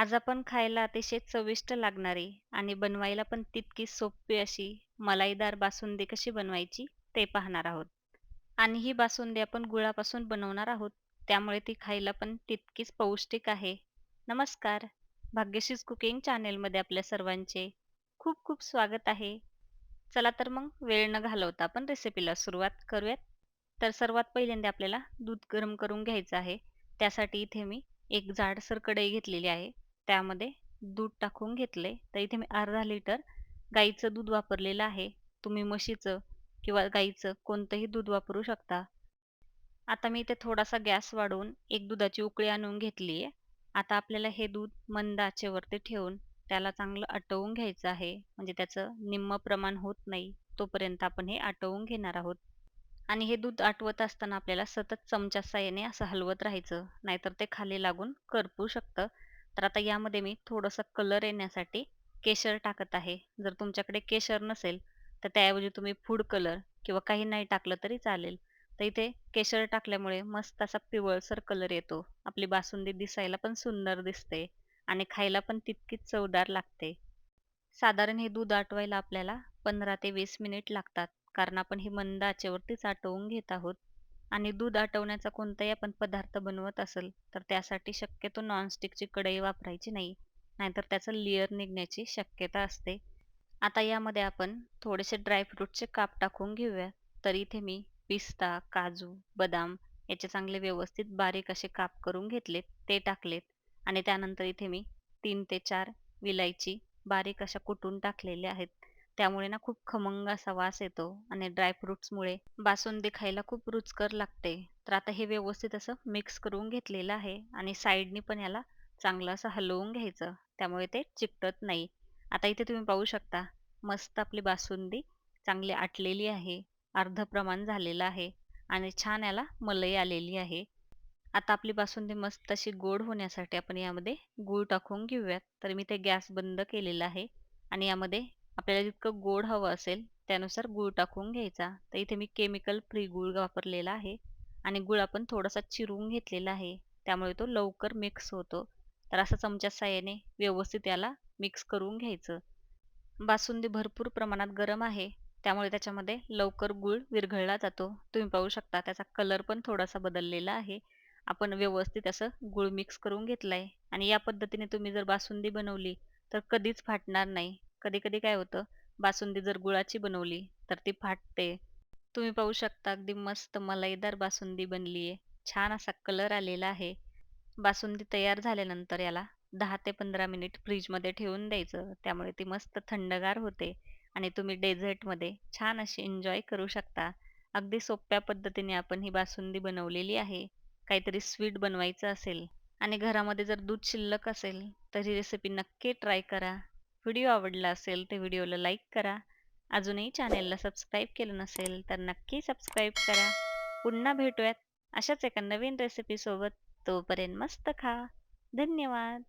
आज आपण खायला अतिशय चविष्ट लागणारी आणि बनवायला पण तितकीच सोपी अशी मलाईदार बासुंदी कशी बनवायची ते पाहणार आहोत. आणि ही बासुंदी आपण गुळापासून बनवणार आहोत. त्यामुळे ती खायला पण तितकीच पौष्टिक आहे. नमस्कार! भाग्यशीज कुकिंग चॅनेलमध्ये आपल्या सर्वांचे खूप खूप स्वागत आहे. चला तर मग वेळ न घालवता आपण रेसिपीला सुरुवात करूयात. तर सर्वात पहिल्यांदा आपल्याला दूध गरम करून घ्यायचं आहे. त्यासाठी इथे मी एक जाडसर कढई घेतलेली आहे. त्यामध्ये दूध टाकून घेतले. तर इथे मी अर्धा लिटर गाईचं दूध वापरलेलं आहे. तुम्ही म्हशीचं किंवा गाईचं कोणतंही दूध वापरू शकता. आता मी इथे थोडासा गॅस वाढवून एक दुधाची उकळी आणून घेतली आहे. आता आपल्याला हे दूध मंद आचेवरती ठेवून त्याला चांगलं आटवून घ्यायचं आहे. म्हणजे त्याचं निम्म प्रमाण होत नाही तोपर्यंत आपण हे आटवून घेणार आहोत. आणि हे दूध आटवत असताना आपल्याला सतत चमच्या साह्याने असं हलवत राहायचं. नाहीतर ते खाली लागून करपू शकतं. तर आता यामध्ये मी थोडंसं कलर येण्यासाठी केशर टाकत आहे. जर तुमच्याकडे केशर नसेल तर त्याऐवजी तुम्ही फूड कलर किंवा काही नाही टाकलं तरी चालेल. तर इथे केशर टाकल्यामुळे मस्त असा पिवळसर कलर येतो. आपली बासुंदी दिसायला पण सुंदर दिसते आणि खायला पण तितकीच चवदार लागते. साधारण हे दूध आटवायला आपल्याला 15 ते वीस मिनिट लागतात. कारण आपण हे मंद आचेवरतीच आटवून घेत आहोत. आणि दूध आटवण्याचा कोणताही आपण पदार्थ बनवत असेल तर त्यासाठी शक्यतो नॉनस्टिकची कढई वापरायची नाही. नाहीतर त्याचं लेयर निघण्याची शक्यता असते. आता यामध्ये आपण थोडेसे ड्रायफ्रूटचे काप टाकून घेऊया. तर इथे मी पिस्ता, काजू, बदाम याचे चांगले व्यवस्थित बारीक असे काप करून घेतलेत. ते टाकलेत आणि त्यानंतर इथे मी तीन ते चार विलायची बारीक अशा कुटून टाकलेल्या आहेत. त्यामुळे ना खूप खमंग असा वास येतो आणि ड्रायफ्रुट्समुळे बासुंदी खायला खूप रुचकर लागते. तर आता हे व्यवस्थित असं मिक्स करून घेतलेलं आहे आणि साईडनी पण याला चांगलं असं हलवून घ्यायचं. त्यामुळे ते चिकटत नाही. आता इथे तुम्ही पाहू शकता मस्त आपली बासुंदी चांगली आटलेली आहे. अर्ध प्रमाण झालेलं आहे आणि छान याला मलई आलेली आहे. आता आपली बासुंदी मस्त अशी गोड होण्यासाठी आपण यामध्ये गूळ टाकून घेऊयात. तर मी ते गॅस बंद केलेला आहे आणि यामध्ये आपल्याला जितकं गोड हवं असेल त्यानुसार गूळ टाकून घ्यायचा. तर इथे मी केमिकल फ्री गूळ वापरलेला आहे आणि गूळ आपण थोडासा चिरून घेतलेला आहे. त्यामुळे तो लवकर मिक्स होतो. तर असं चमच्या साह्याने व्यवस्थित याला मिक्स करून घ्यायचं. बासुंदी भरपूर प्रमाणात गरम आहे. त्यामुळे त्याच्यामध्ये लवकर गूळ विरघळला जातो. तुम्ही पाहू शकता त्याचा कलर पण थोडासा बदललेला आहे. आपण व्यवस्थित असं गूळ मिक्स करून घेतलाय आणि या पद्धतीने तुम्ही जर बासुंदी बनवली तर कधीच फाटणार नाही. कधी-कधी काय होतं बासुंदी जर गुळाची बनवली तर ती फाटते. तुम्ही पाहू शकता अगदी मस्त मलाईदार बासुंदी बनली आहे. छान असा कलर आलेला आहे. बासुंदी तयार झाल्यानंतर याला दहा ते 15 मिनिट फ्रीजमध्ये ठेवून द्यायचं. त्यामुळे ती मस्त थंडगार होते आणि तुम्ही डेझर्टमध्ये छान अशी एन्जॉय करू शकता. अगदी सोप्या पद्धतीने आपण ही बासुंदी बनवलेली आहे. काहीतरी स्वीट बनवायचं असेल आणि घरामध्ये जर दूध शिल्लक असेल तर ही रेसिपी नक्की ट्राय करा. व्हिडिओ आवडला असेल तर व्हिडिओला लाईक करा. अजूनही चॅनेलला सबस्क्राईब केलं नसेल तर नक्की सबस्क्राईब करा. पुन्हा भेटूयात अशाच एका नवीन रेसिपीसोबत. तोपर्यंत मस्त खा. धन्यवाद.